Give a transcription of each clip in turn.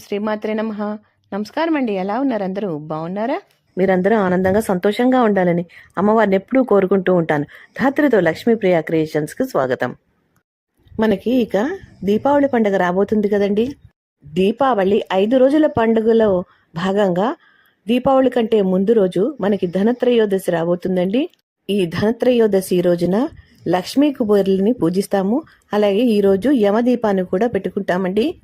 శ్రీమాత్రే నమ. నమస్కారం అండి ఎలా ఉన్నారు అందరూ? బాగున్నారా? మీరందరూ ఆనందంగా సంతోషంగా ఉండాలని అమ్మవారిని ఎప్పుడూ కోరుకుంటూ ఉంటాను. ధాత్రితో లక్ష్మీప్రియ క్రియేషన్స్కి స్వాగతం. మనకి ఇక దీపావళి పండుగ రాబోతుంది కదండి. దీపావళి ఐదు రోజుల పండుగలో భాగంగా దీపావళి కంటే ముందు రోజు మనకి ధనత్రయోదశి రాబోతుందండి. ఈ ధనత్రయోదశి రోజున లక్ష్మీ కుబేరులని పూజిస్తాము. అలాగే ఈరోజు యమదీపాన్ని కూడా పెట్టుకుంటామండి.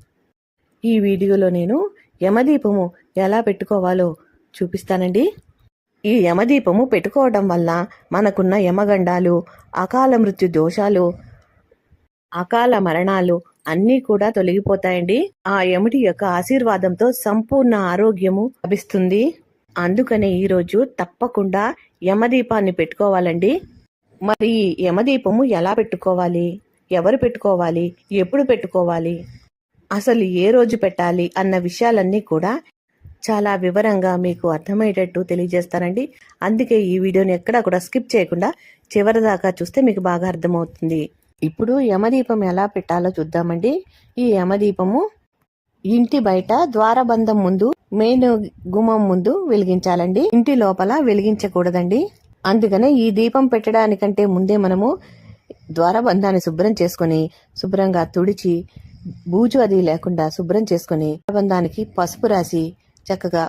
ఈ వీడియోలో నేను యమదీపము ఎలా పెట్టుకోవాలో చూపిస్తానండి. ఈ యమదీపము పెట్టుకోవడం వల్ల మనకున్న యమగండాలు అకాల మృత్యు దోషాలు అకాల మరణాలు అన్నీ కూడా తొలగిపోతాయండి. ఆ యముడి యొక్క ఆశీర్వాదంతో సంపూర్ణ ఆరోగ్యము లభిస్తుంది. అందుకనే ఈరోజు తప్పకుండా యమదీపాన్ని పెట్టుకోవాలండి. మరి యమదీపము ఎలా పెట్టుకోవాలి? ఎవరు పెట్టుకోవాలి? ఎప్పుడు పెట్టుకోవాలి? అసలు ఏ రోజు పెట్టాలి అన్న విషయాలన్నీ కూడా చాలా వివరంగా మీకు అర్థమయ్యేటట్టు తెలియజేస్తానండి. అందుకే ఈ వీడియోని ఎక్కడా కూడా స్కిప్ చేయకుండా చివరి దాకా చూస్తే మీకు బాగా అర్థమవుతుంది. ఇప్పుడు యమదీపం ఎలా పెట్టాలో చూద్దామండి. ఈ యమదీపము ఇంటి బయట ద్వారబంధం ముందు మెయిన్ గుమ్మం ముందు వెలిగించాలండి. ఇంటి లోపల వెలిగించకూడదండి. అందుకనే ఈ దీపం పెట్టడానికంటే ముందే మనము ద్వారబంధాన్ని శుభ్రం చేసుకొని శుభ్రంగా తుడిచి బూజు అది లేకుండా శుభ్రం చేసుకుని ప్రబంధానికి పసుపు రాసి చక్కగా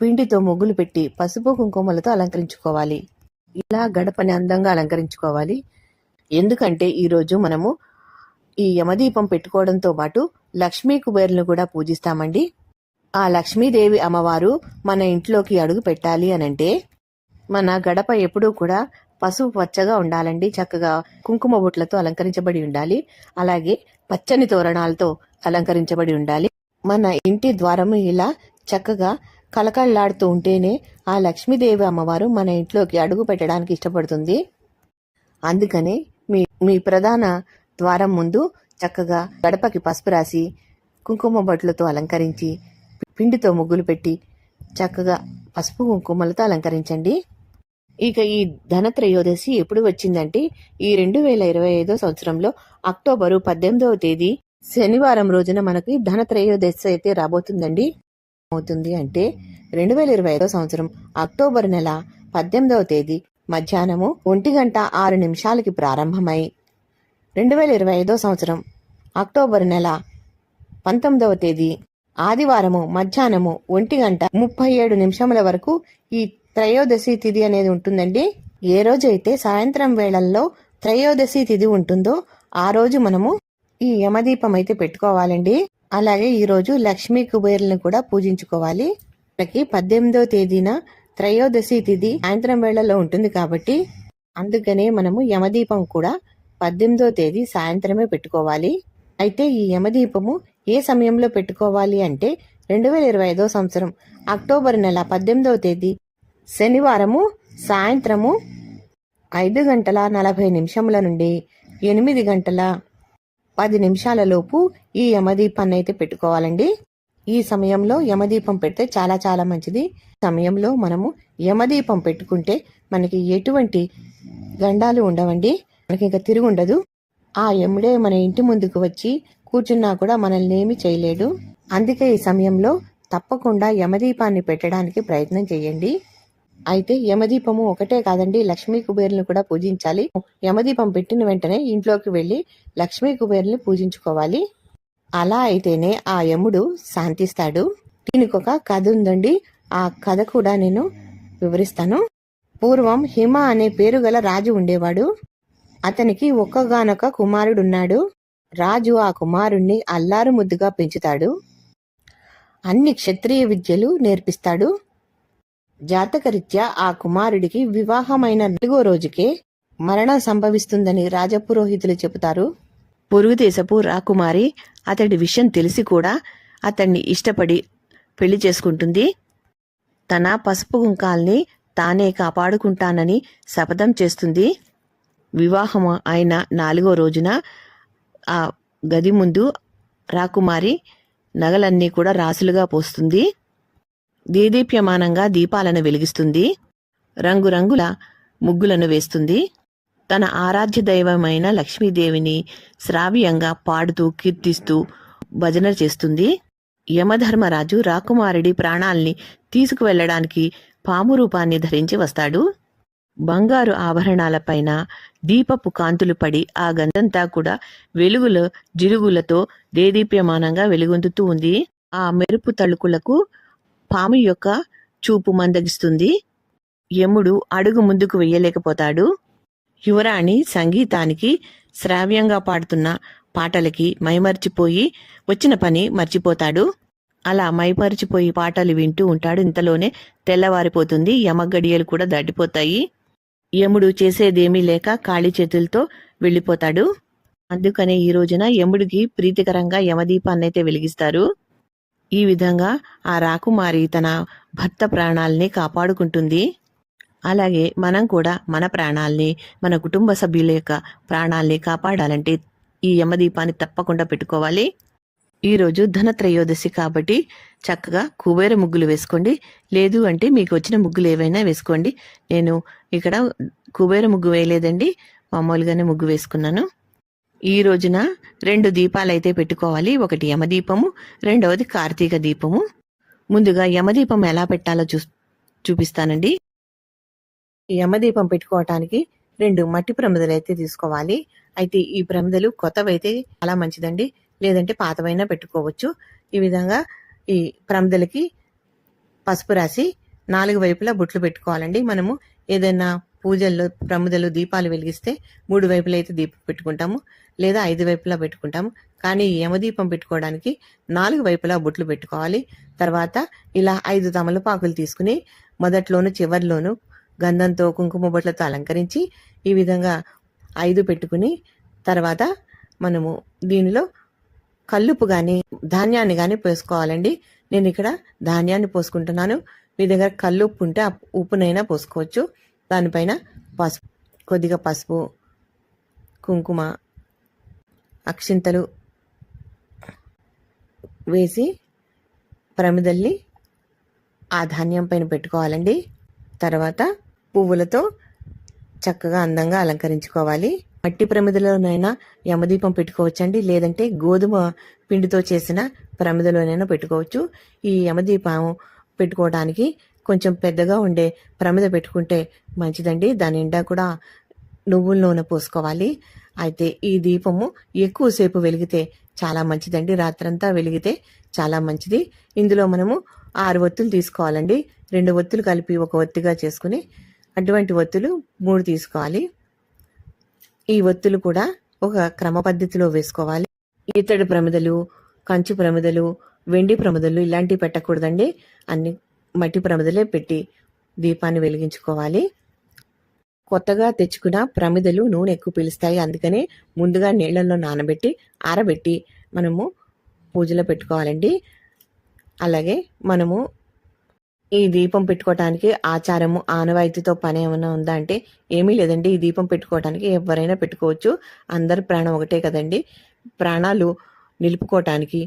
పిండితో ముగ్గులు పెట్టి పసుపు కుంకుమలతో అలంకరించుకోవాలి. ఇలా గడపని అందంగా అలంకరించుకోవాలి. ఎందుకంటే ఈరోజు మనము ఈ యమదీపం పెట్టుకోవడంతో పాటు లక్ష్మీ కుబేరులను కూడా పూజిస్తామండి. ఆ లక్ష్మీదేవి అమ్మవారు మన ఇంట్లోకి అడుగు పెట్టాలి అనంటే మన గడప ఎప్పుడూ కూడా పసుపు పచ్చగా ఉండాలండి. చక్కగా కుంకుమ బొట్లతో అలంకరించబడి ఉండాలి. అలాగే పచ్చని తోరణాలతో అలంకరించబడి ఉండాలి. మన ఇంటి ద్వారము ఇలా చక్కగా కలకల్లాడుతూ ఉంటేనే ఆ లక్ష్మీదేవి అమ్మవారు మన ఇంట్లోకి అడుగు పెట్టడానికి ఇష్టపడుతుంది. అందుకనే మీ మీ ప్రధాన ద్వారం ముందు చక్కగా గడపకి పసుపు రాసి కుంకుమ బొట్లతో అలంకరించి పిండితో ముగ్గులు పెట్టి చక్కగా పసుపు కుంకుమలతో అలంకరించండి. ఇక ఈ ధనత్రయోదశి ఎప్పుడు వచ్చిందంటే ఈ రెండు వేల ఇరవై ఐదో సంవత్సరంలో అక్టోబరు పద్దెనిమిదవ తేదీ శనివారం రోజున మనకి ధనత్రయోదశి అయితే రాబోతుందండి. అవుతుంది అంటే రెండు వేల ఇరవై ఐదో సంవత్సరం అక్టోబర్ నెల పద్దెనిమిదవ తేదీ మధ్యాహ్నము ఒంటి గంట ఆరు నిమిషాలకి ప్రారంభమై రెండు వేల ఇరవై ఐదో సంవత్సరం అక్టోబర్ నెల పంతొమ్మిదవ తేదీ ఆదివారము మధ్యాహ్నము ఒంటి గంట ముప్పై ఏడు నిమిషముల వరకు ఈ త్రయోదశి తిథి అనేది ఉంటుందండి. ఏ రోజైతే సాయంత్రం వేళల్లో త్రయోదశి తిథి ఉంటుందో ఆ రోజు మనము ఈ యమదీపం అయితే పెట్టుకోవాలండి. అలాగే ఈ రోజు లక్ష్మీ కుబేరులను కూడా పూజించుకోవాలి. మనకి పద్దెనిమిదో తేదీన త్రయోదశి తిథి సాయంత్రం వేళల్లో ఉంటుంది కాబట్టి అందుకనే మనము యమదీపం కూడా పద్దెనిమిదో తేదీ సాయంత్రమే పెట్టుకోవాలి. అయితే ఈ యమదీపము ఏ సమయంలో పెట్టుకోవాలి అంటే రెండు వేల ఇరవై ఐదో సంవత్సరం అక్టోబర్ నెల పద్దెనిమిదవ తేదీ శనివారము సాయంత్రము ఐదు గంటల నలభై నిమిషముల నుండి ఎనిమిది గంటల పది నిమిషాలలోపు ఈ యమదీపాన్ని అయితే పెట్టుకోవాలండి. ఈ సమయంలో యమదీపం పెడితే చాలా చాలా మంచిది. సమయంలో మనము యమదీపం పెట్టుకుంటే మనకి ఎటువంటి గండాలు ఉండవండి. మనకి ఇంకా తిరిగి ఉండదు. ఆ యముడే మన ఇంటి ముందుకు వచ్చి కూర్చున్నా కూడా మనల్ని ఏమి చేయలేడు. అందుకే ఈ సమయంలో తప్పకుండా యమదీపాన్ని పెట్టడానికి ప్రయత్నం చేయండి. అయితే యమదీపము ఒకటే కాదండి లక్ష్మీ కుబేరుని కూడా పూజించాలి. యమదీపం పెట్టిన వెంటనే ఇంట్లోకి వెళ్ళి లక్ష్మీ కుబేరుని పూజించుకోవాలి. అలా అయితేనే ఆ యముడు శాంతిస్తాడు. దీనికి ఒక కథ ఉందండి. ఆ కథ కూడా నేను వివరిస్తాను. పూర్వం హిమ అనే పేరు గల రాజు ఉండేవాడు. అతనికి ఒక్కగానొక కుమారుడున్నాడు. రాజు ఆ కుమారుణ్ణి అల్లారు ముద్దుగా పెంచుతాడు. అన్ని క్షత్రియ విద్యలు నేర్పిస్తాడు. జాతకరీత్యా ఆ కుమారుడికి వివాహమైన నాలుగో రోజుకే మరణం సంభవిస్తుందని రాజపురోహితులు చెబుతారు. పొరుగు దేశపు రాకుమారి అతడి విషయం తెలిసి కూడా అతన్ని ఇష్టపడి పెళ్ళి చేసుకుంటుంది. తన పసుపు కుంకాల్ని తానే కాపాడుకుంటానని శపథం చేస్తుంది. వివాహం అయిన నాలుగో రోజున ఆ గది ముందు రాకుమారి నగలన్నీ కూడా రాసులుగా పోస్తుంది. దేదీప్యమానంగా దీపాలను వెలిగిస్తుంది. రంగురంగుల ముగ్గులను వేస్తుంది. తన ఆరాధ్య దైవమైన లక్ష్మీదేవిని శ్రావ్యంగా పాడుతూ కీర్తిస్తూ భజన చేస్తుంది. యమధర్మరాజు రాకుమారుడి ప్రాణాల్ని తీసుకువెళ్ళడానికి పాము రూపాన్ని ధరించి వస్తాడు. బంగారు ఆభరణాలపైన దీపపు కాంతులు పడి ఆ గంధంతా కూడా వెలుగుల జిలుగులతో దేదీప్యమానంగా వెలుగొందుతూ ఉంది. ఆ మెరుపు తళుకులకు పాము యొక్క చూపు మందగిస్తుంది. యముడు అడుగు ముందుకు వెయ్యలేకపోతాడు యువరాణి సంగీతానికి శ్రావ్యంగా పాడుతున్న పాటలకి మైమర్చిపోయి వచ్చిన పని మర్చిపోతాడు. అలా మైమరిచిపోయి పాటలు వింటూ ఉంటాడు. ఇంతలోనే తెల్లవారిపోతుంది. యమగడియలు కూడా దాటిపోతాయి. యముడు చేసేదేమీ లేక ఖాళీ చేతులతో వెళ్ళిపోతాడు. అందుకనే ఈ రోజున యముడికి ప్రీతికరంగా యమదీపాన్నైతే వెలిగిస్తారు. ఈ విధంగా ఆ రాకుమారి తన భర్త ప్రాణాల్ని కాపాడుకుంటుంది. అలాగే మనం కూడా మన ప్రాణాల్ని మన కుటుంబ సభ్యుల యొక్క ప్రాణాల్ని కాపాడాలంటే ఈ యమదీపాన్ని తప్పకుండా పెట్టుకోవాలి. ఈరోజు ధనత్రయోదశి కాబట్టి చక్కగా కుబేర ముగ్గులు వేసుకోండి. లేదు అంటే మీకు వచ్చిన ముగ్గులు ఏవైనా వేసుకోండి. నేను ఇక్కడ కుబేర ముగ్గు వేయలేదండి. మామూలుగానే ముగ్గు వేసుకున్నాను. ఈ రోజున రెండు దీపాలు అయితే పెట్టుకోవాలి. ఒకటి యమదీపము రెండవది కార్తీక దీపము. ముందుగా యమదీపం ఎలా పెట్టాలో చూ చూపిస్తానండి. ఈ యమదీపం పెట్టుకోవటానికి రెండు మట్టి ప్రమిదలు అయితే తీసుకోవాలి. అయితే ఈ ప్రమిదలు కొత్తవైతే చాలా మంచిదండి. లేదంటే పాతవైనా పెట్టుకోవచ్చు. ఈ విధంగా ఈ ప్రమిదలకి పసుపు రాసి నాలుగు వైపులా బుట్లు పెట్టుకోవాలండి. మనము ఏదైనా పూజల్లో ప్రముదలు దీపాలు వెలిగిస్తే మూడు వైపులా అయితే దీపం పెట్టుకుంటాము లేదా ఐదు వైపులా పెట్టుకుంటాము. కానీ యమదీపం పెట్టుకోవడానికి నాలుగు వైపులా బుట్లు పెట్టుకోవాలి. తర్వాత ఇలా ఐదు తమలపాకులు తీసుకుని మొదట్లోను చివరిలోను గంధంతో కుంకుమ బొట్లతో అలంకరించి ఈ విధంగా ఐదు పెట్టుకుని తర్వాత మనము దీనిలో కల్లుపు కానీ ధాన్యాన్ని కానీ పోసుకోవాలండి. నేను ఇక్కడ ధాన్యాన్ని పోసుకుంటున్నాను. మీ దగ్గర కల్లుప్పు ఉంటే ఆ ఉప్పునైనా పోసుకోవచ్చు. దానిపైన పసుపు కొద్దిగా పసుపు కుంకుమ అక్షింతలు వేసి ప్రమిదల్ని ఆ ధాన్యం పైన పెట్టుకోవాలండి. తర్వాత పువ్వులతో చక్కగా అందంగా అలంకరించుకోవాలి. మట్టి ప్రమిదలోనైనా యమదీపం పెట్టుకోవచ్చండి. లేదంటే గోధుమ పిండితో చేసిన ప్రమిదలోనైనా పెట్టుకోవచ్చు. ఈ యమదీపం పెట్టుకోవడానికి కొంచెం పెద్దగా ఉండే ప్రమిద పెట్టుకుంటే మంచిదండి. దాని నిండా కూడా నువ్వుల నూనె పోసుకోవాలి. అయితే ఈ దీపము ఎక్కువసేపు వెలిగితే చాలా మంచిదండి. రాత్రంతా వెలిగితే చాలా మంచిది. ఇందులో మనము ఆరు ఒత్తులు తీసుకోవాలండి. రెండు ఒత్తులు కలిపి ఒక ఒత్తిగా చేసుకుని అటువంటి ఒత్తులు మూడు తీసుకోవాలి. ఈ ఒత్తులు కూడా ఒక క్రమ పద్ధతిలో వేసుకోవాలి. ఇత్తడి ప్రమిదలు కంచు ప్రమిదలు వెండి ప్రమిదలు ఇలాంటివి పెట్టకూడదండి. అన్ని మట్టి ప్రమిదలే పెట్టి దీపాన్ని వెలిగించుకోవాలి. కొత్తగా తెచ్చుకున్న ప్రమిదలు నూనె ఎక్కువ పీలుస్తాయి. అందుకనే ముందుగా నీళ్ళల్లో నానబెట్టి ఆరబెట్టి మనము పూజలో పెట్టుకోవాలండి. అలాగే మనము ఈ దీపం పెట్టుకోవటానికి ఆచారము ఆనవాయితీతో పని ఏమైనా ఉందా అంటే ఏమీ లేదండి. ఈ దీపం పెట్టుకోవటానికి ఎవరైనా పెట్టుకోవచ్చు. అందరి ప్రాణం ఒకటే కదండి. ప్రాణాలు నిలుపుకోవటానికి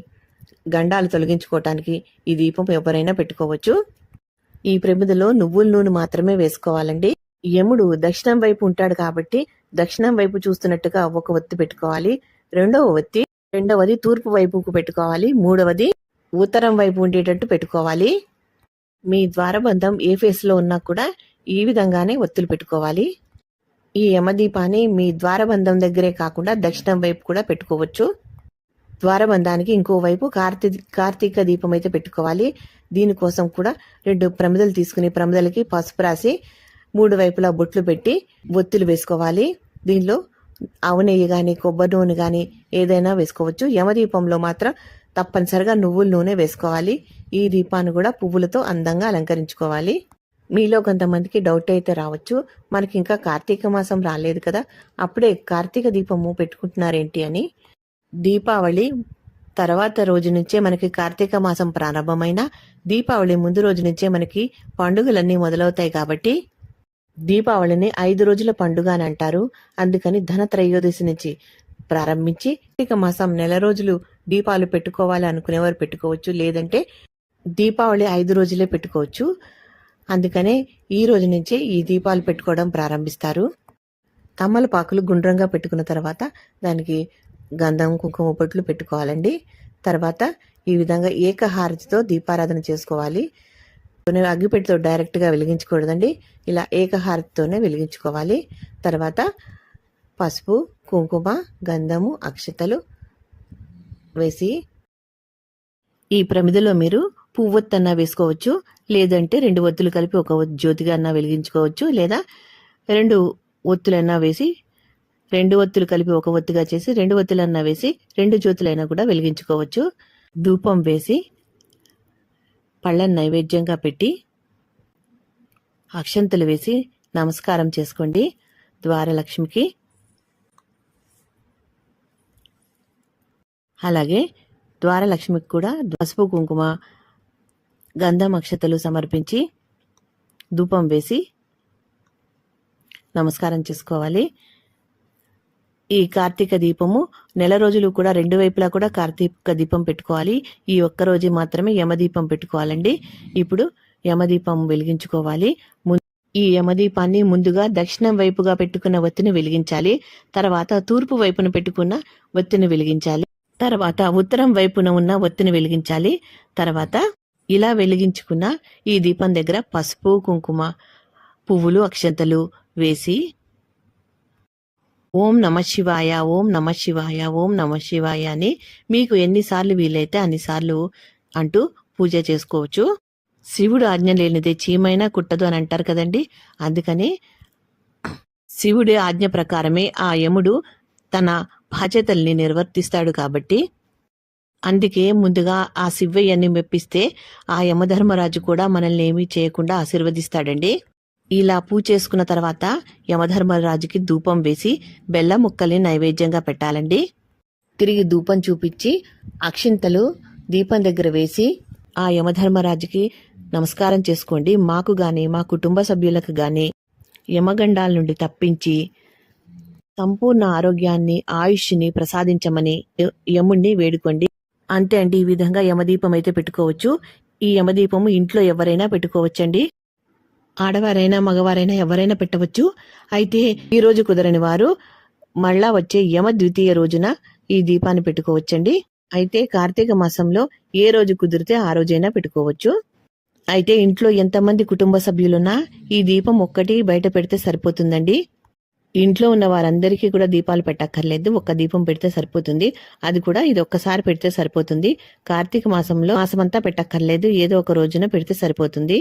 గండాలు తొలగించుకోవటానికి ఈ దీపం ఎవరైనా పెట్టుకోవచ్చు. ఈ ప్రమిదలో నువ్వుల నూనె మాత్రమే వేసుకోవాలండి. యముడు దక్షిణం వైపు ఉంటాడు కాబట్టి దక్షిణం వైపు చూస్తున్నట్టుగా ఒక ఒత్తి పెట్టుకోవాలి. రెండవ ఒత్తి రెండవది తూర్పు వైపుకు పెట్టుకోవాలి. మూడవది ఉత్తరం వైపు ఉండేటట్టు పెట్టుకోవాలి. మీ ద్వారబంధం ఏ ఫేస్లో ఉన్నా కూడా ఈ విధంగానే ఒత్తులు పెట్టుకోవాలి. ఈ యమదీపాన్ని మీ ద్వారబంధం దగ్గరే కాకుండా దక్షిణం వైపు కూడా పెట్టుకోవచ్చు. ద్వారబంధానికి ఇంకోవైపు కార్తీ కార్తీక దీపం అయితే పెట్టుకోవాలి. దీనికోసం కూడా రెండు ప్రమిదలు తీసుకుని ప్రమిదలకి పసుపు రాసి మూడు వైపులా బొట్లు పెట్టి ఒత్తులు వేసుకోవాలి. దీనిలో ఆవు నెయ్యి కానీ కొబ్బరి నూనె కానీ ఏదైనా వేసుకోవచ్చు. యమదీపంలో మాత్రం తప్పనిసరిగా నువ్వుల నూనె వేసుకోవాలి. ఈ దీపాన్ని కూడా పువ్వులతో అందంగా అలంకరించుకోవాలి. మీలో కొంతమందికి డౌట్ అయితే రావచ్చు. మనకి ఇంకా కార్తీక మాసం రాలేదు కదా. అప్పుడే కార్తీక దీపము పెట్టుకుంటున్నారేంటి అని. దీపావళి తర్వాత రోజు నుంచే మనకి కార్తీక మాసం ప్రారంభమైన దీపావళి ముందు రోజు నుంచే మనకి పండుగలన్నీ మొదలవుతాయి కాబట్టి దీపావళిని ఐదు రోజుల పండుగ అని అంటారు. అందుకని ధన త్రయోదశి నుంచి ప్రారంభించి కార్తీక మాసం నెల రోజులు దీపాలు పెట్టుకోవాలి అనుకునేవారు పెట్టుకోవచ్చు. లేదంటే దీపావళి ఐదు రోజులే పెట్టుకోవచ్చు. అందుకనే ఈ రోజు నుంచే ఈ దీపాలు పెట్టుకోవడం ప్రారంభిస్తారు. తమ్మలపాకులు గుండ్రంగా పెట్టుకున్న తర్వాత దానికి గంధం కుంకుమ బొట్లు పెట్టుకోవాలండి. తర్వాత ఈ విధంగా ఏకహారతితో దీపారాధన చేసుకోవాలి. అగ్గిపెట్టితో డైరెక్ట్గా వెలిగించకూడదండి. ఇలా ఏకహారతితోనే వెలిగించుకోవాలి. తర్వాత పసుపు కుంకుమ గంధము అక్షతలు వేసి ఈ ప్రమిదలో మీరు పువ్వొత్తన్నా వేసుకోవచ్చు. లేదంటే రెండు ఒత్తులు కలిపి ఒక జ్యోతిగా అన్నా వెలిగించుకోవచ్చు. లేదా రెండు ఒత్తులన్నా వేసి రెండు ఒత్తులు కలిపి ఒక ఒత్తుగా చేసి రెండు ఒత్తులన్నా వేసి రెండు జ్యోతులైనా కూడా వెలిగించుకోవచ్చు. ధూపం వేసి పళ్ళను నైవేద్యంగా పెట్టి అక్షంతలు వేసి నమస్కారం చేసుకోండి. ద్వారలక్ష్మికి. అలాగే ద్వారలక్ష్మికి కూడా పసుపు కుంకుమ గంధం అక్షతలు సమర్పించి ధూపం వేసి నమస్కారం చేసుకోవాలి. ఈ కార్తీక దీపము నెల రోజులు కూడా రెండు వైపులా కూడా కార్తీక దీపం పెట్టుకోవాలి. ఈ ఒక్క రోజు మాత్రమే యమదీపం పెట్టుకోవాలండి. ఇప్పుడు యమదీపం వెలిగించుకోవాలి. ము- ఈ యమదీపాన్ని ముందుగా దక్షిణం వైపుగా పెట్టుకున్న ఒత్తిని వెలిగించాలి. తర్వాత తూర్పు వైపున పెట్టుకున్న ఒత్తిని వెలిగించాలి. తర్వాత ఉత్తరం వైపున ఉన్న ఒత్తిని వెలిగించాలి. తర్వాత ఇలా వెలిగించుకున్న ఈ దీపం దగ్గర పసుపు కుంకుమ పువ్వులు అక్షంతలు వేసి ఓం నమ శివాయ ఓం నమ శివాయ ఓం నమ శివాయ అని మీకు ఎన్నిసార్లు వీలైతే అన్నిసార్లు అంటూ పూజ చేసుకోవచ్చు. శివుడు ఆజ్ఞ లేనిదే చీమైనా కుట్టదు అని అంటారు కదండి. అందుకని శివుడి ఆజ్ఞ ప్రకారమే ఆ యముడు తన బాధ్యతల్ని నిర్వర్తిస్తాడు కాబట్టి అందుకే ముందుగా ఆ శివయ్యని మెప్పిస్తే ఆ యమధర్మరాజు కూడా మనల్ని ఏమీ చేయకుండా ఆశీర్వదిస్తాడండి. ఇలా పూజ చేసుకున్న తర్వాత యమధర్మరాజుకి ధూపం వేసి బెల్లం ముక్కల్ని నైవేద్యంగా పెట్టాలండి. తిరిగి ధూపం చూపించి అక్షింతలు దీపం దగ్గర వేసి ఆ యమధర్మరాజుకి నమస్కారం చేసుకోండి. మాకు గాని మా కుటుంబ సభ్యులకు గాని యమగండాల నుండి తప్పించి సంపూర్ణ ఆరోగ్యాన్ని ఆయుష్ని ప్రసాదించమని యముణ్ణి వేడుకోండి. అంతే అండి. ఈ విధంగా యమదీపం అయితే పెట్టుకోవచ్చు. ఈ యమదీపము ఇంట్లో ఎవరైనా పెట్టుకోవచ్చండి. ఆడవారైనా మగవారైనా ఎవరైనా పెట్టవచ్చు. అయితే ఈ రోజు కుదరని వారు మళ్ళా వచ్చే యమ ద్వితీయ రోజున ఈ దీపాన్ని పెట్టుకోవచ్చండి. అయితే కార్తీక మాసంలో ఏ రోజు కుదిరితే ఆ రోజైనా పెట్టుకోవచ్చు. అయితే ఇంట్లో ఎంతమంది కుటుంబ సభ్యులున్నా ఈ దీపం ఒక్కటి బయట పెడితే సరిపోతుందండి. ఇంట్లో ఉన్న వారందరికీ కూడా దీపాలు పెట్టక్కర్లేదు. ఒక్క దీపం పెడితే సరిపోతుంది. అది కూడా ఇది ఒక్కసారి పెడితే సరిపోతుంది. కార్తీక మాసంలో మాసమంతా పెట్టక్కర్లేదు. ఏదో ఒక రోజున పెడితే సరిపోతుంది.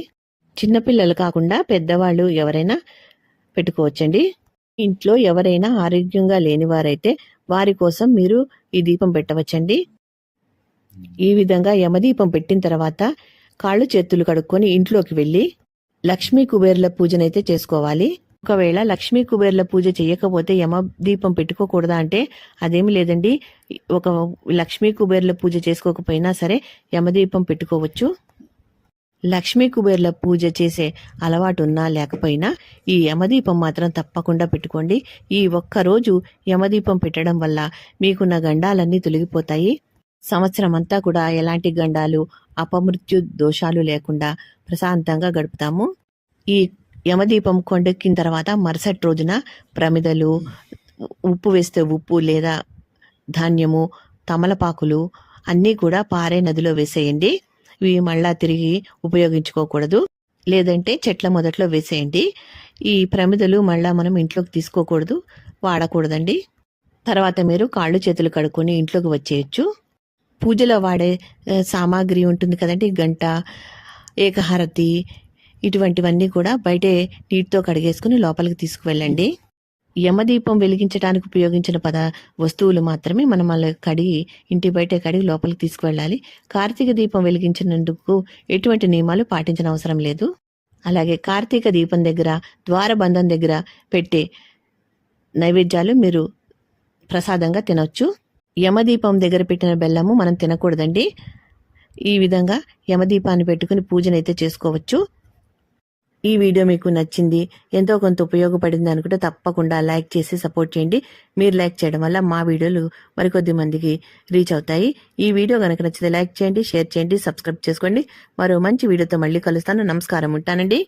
చిన్నపిల్లలు కాకుండా పెద్దవాళ్ళు ఎవరైనా పెట్టుకోవచ్చండి. ఇంట్లో ఎవరైనా ఆరోగ్యంగా లేనివారైతే వారి కోసం మీరు ఈ దీపం పెట్టవచ్చండి. ఈ విధంగా యమదీపం పెట్టిన తర్వాత కాళ్ళు చేతులు కడుక్కొని ఇంట్లోకి వెళ్ళి లక్ష్మీ కుబేర్ల పూజనైతే చేసుకోవాలి. ఒకవేళ లక్ష్మీ కుబేర్ల పూజ చేయకపోతే యమ దీపం పెట్టుకోకూడదా అంటే అదేమి లేదండి. ఒక లక్ష్మీ కుబేర్ల పూజ చేసుకోకపోయినా సరే యమదీపం పెట్టుకోవచ్చు. లక్ష్మీ కుబేర్ల పూజ చేసే అలవాటు ఉన్నా లేకపోయినా ఈ యమదీపం మాత్రం తప్పకుండా పెట్టుకోండి. ఈ ఒక్క రోజు యమదీపం పెట్టడం వల్ల మీకున్న గండాలన్నీ తొలగిపోతాయి. సంవత్సరం అంతా కూడా ఎలాంటి గండాలు అపమృత్యు దోషాలు లేకుండా ప్రశాంతంగా గడుపుతాము. ఈ యమదీపం కొండెక్కిన తర్వాత మరుసటి రోజున ప్రమిదలు ఉప్పు వేస్తే ఉప్పు లేదా ధాన్యము తమలపాకులు అన్నీ కూడా పారే నదిలో వేసేయండి. ఇవి మళ్ళా తిరిగి ఉపయోగించుకోకూడదు. లేదంటే చెట్ల మొదట్లో వేసేయండి. ఈ ప్రమిదలు మళ్ళా మనం ఇంట్లోకి తీసుకోకూడదు. వాడకూడదండి. తర్వాత మీరు కాళ్ళు చేతులు కడుక్కొని ఇంట్లోకి వచ్చేయచ్చు. పూజలో వాడే సామాగ్రి ఉంటుంది కదండి గంట ఏకహారతి ఇటువంటివన్నీ కూడా బయటే నీటితో కడిగేసుకుని లోపలికి తీసుకువెళ్ళండి. యమదీపం వెలిగించడానికి ఉపయోగించిన పద వస్తువులు మాత్రమే మనం అలా కడిగి ఇంటి బయట కడిగి లోపలికి తీసుకువెళ్ళాలి. కార్తీక దీపం వెలిగించినందుకు ఎటువంటి నియమాలు పాటించిన అవసరం లేదు. అలాగే కార్తీక దీపం దగ్గర ద్వారబంధం దగ్గర పెట్టే నైవేద్యాలు మీరు ప్రసాదంగా తినొచ్చు. యమదీపం దగ్గర పెట్టిన బెల్లము మనం తినకూడదండి. ఈ విధంగా యమదీపాన్ని పెట్టుకుని పూజనైతే చేసుకోవచ్చు. ఈ వీడియో మీకు నచ్చింది ఎంతో కొంత ఉపయోగపడింది అనుకుంటే తప్పకుండా లైక్ చేసి సపోర్ట్ చేయండి. మీరు లైక్ చేయడం వల్ల మా వీడియోలు మరికొద్ది మందికి రీచ్ అవుతాయి. ఈ వీడియో కనుక నచ్చితే లైక్ చేయండి షేర్ చేయండి సబ్స్క్రైబ్ చేసుకోండి. మరో మంచి వీడియోతో మళ్ళీ కలుస్తాను. నమస్కారం ఉంటానండి.